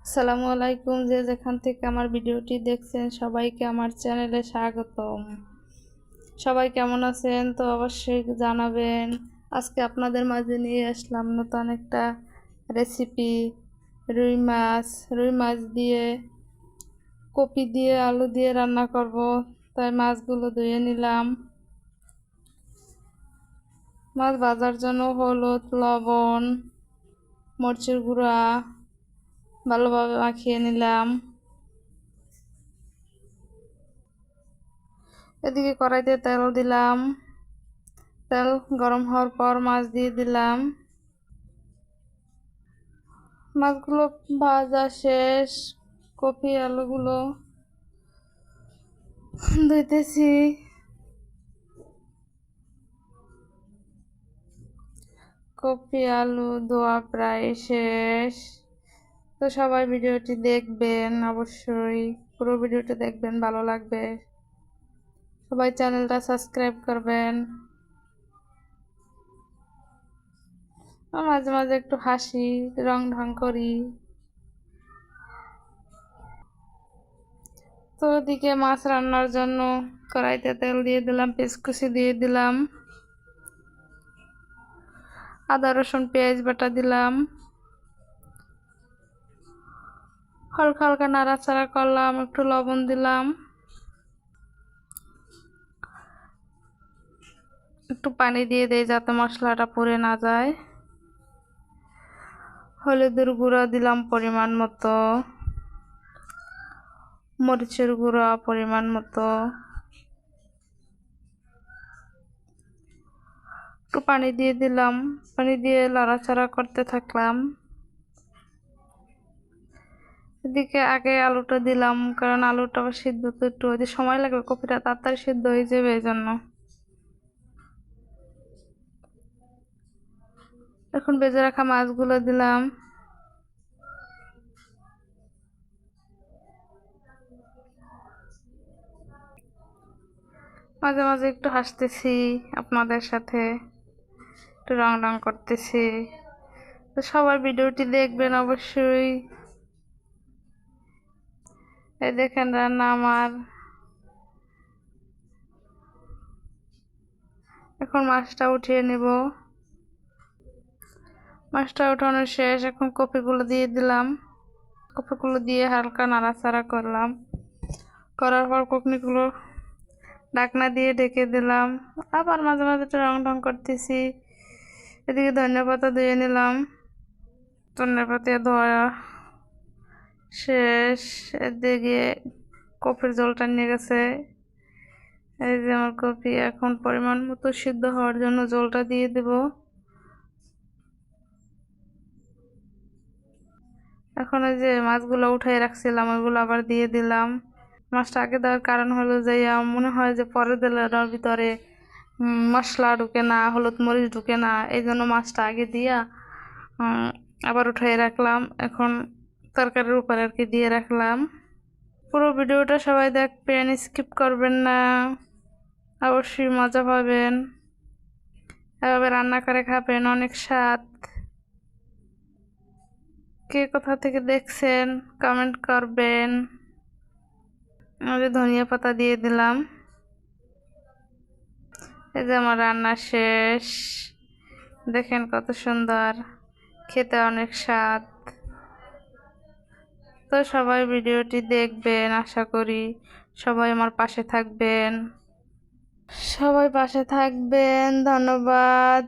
আসসালামু আলাইকুম যে যেখান থেকে আমার ভিডিওটি দেখছেন, সবাইকে আমার চ্যানেলে স্বাগতম। সবাই কেমন আছেন? তো অবশ্যই জানাবেন। আজকে আপনাদের মাঝে নিয়ে আসলাম নতুন একটা রেসিপি রুই মাছ। রুই মাছ দিয়ে, কপি দিয়ে, আলু দিয়ে রান্না করব। তাই মাছগুলো ধুয়ে নিলাম। মাছ ভাজার জন্য হলুদ, লবণ, মরচের গুঁড়া ভালোভাবে মাখিয়ে নিলাম। এদিকে কড়াইতে তেল দিলাম। তেল গরম হওয়ার পর মাছ দিয়ে দিলাম। মাছগুলো ভাজা শেষ। কপি আলুগুলো ধুইতেছি। কপি আলু ধোয়া প্রায় শেষ। তো সবাই ভিডিওটি দেখবেন, অবশ্যই পুরো ভিডিওটি দেখবেন, ভালো লাগবে। সবাই চ্যানেলটা সাবস্ক্রাইব করবেন। মাঝে মাঝে একটু হাসি রং ঢং করি। তো ওদিকে মাছ রান্নার জন্য কড়াইতে তেল দিয়ে দিলাম পেঁচকুচি দিয়ে দিলাম। আদা, রসুন, পেঁয়াজ বাটা দিলাম। হালকা হালকা নাড়াচাড়া করলাম, একটু লবণ দিলাম। একটু পানি দিয়ে দেয় যাতে মশলাটা পুড়ে না যায়। হলুদের গুঁড়া দিলাম পরিমাণ মতো। মরিচের গুঁড়া পরিমাণ মতো। একটু পানি দিয়ে দিলাম, পানি দিয়ে লাড়াচাড়া করতে থাকলাম। এদিকে আগে আলুটা দিলাম, কারণ আলুটা আবার সিদ্ধ তো একটু হইতে সময় লাগবে কপিটা তাড়াতাড়ি সিদ্ধ হয়ে যাবে এই জন্য। এখন বেজে রাখা মাছগুলো দিলাম। মাঝে মাঝে একটু হাসতেছি আপনাদের সাথে, একটু রং রং করতেছি। তো সবার ভিডিওটি দেখবেন অবশ্যই। এই দেখেন রান্না আমার। এখন মাছটা উঠিয়ে নেব। মাছটা উঠানো শেষ, এখন কপিগুলো দিয়ে দিলাম। কপিগুলো দিয়ে হালকা নাড়াচাড়া করলাম। করার পর কপনিগুলো ডাকনা দিয়ে ঢেকে দিলাম। আবার মাঝে মাঝে একটু রং ঢং করতেছি। এদিকে ধনিয়া পাতা ধুয়ে নিলাম। ধনিয়া পাতা ধোয়া শেষ। দিকে কপির জলটা নিয়ে গেছে। এই যে আমার কপি এখন পরিমাণ মতো সিদ্ধ হওয়ার জন্য জলটা দিয়ে দেব। এখন ওই যে মাছগুলো উঠাই রাখছিলাম, ওইগুলো আবার দিয়ে দিলাম। মাছটা আগে দেওয়ার কারণ হলো যে মনে হয় যে পরে দিলে ভিতরে মশলা ঢুকে না, হলুদ মরিচ ঢুকে না এই জন্য মাছটা আগে দিয়া আবার উঠাই রাখলাম। এখন তরকারির উপরে আর কি দিয়ে রাখলাম। পুরো ভিডিওটা সবাই দেখবেন স্কিপ করবেন না। অবশ্যই মজা পাবেন। এভাবে রান্না করে খাবেন, অনেক স্বাদ। কে কোথা থেকে দেখছেন কমেন্ট করবেন। আমাদের ধনিয়া পাতা দিয়ে দিলাম। এই যে আমার রান্না শেষ। দেখেন কত সুন্দর, খেতে অনেক স্বাদ। তো সবাই ভিডিওটি দেখবেন আশা করি সবাই আমার পাশে থাকবেন। সবাই পাশে থাকবেন ধন্যবাদ।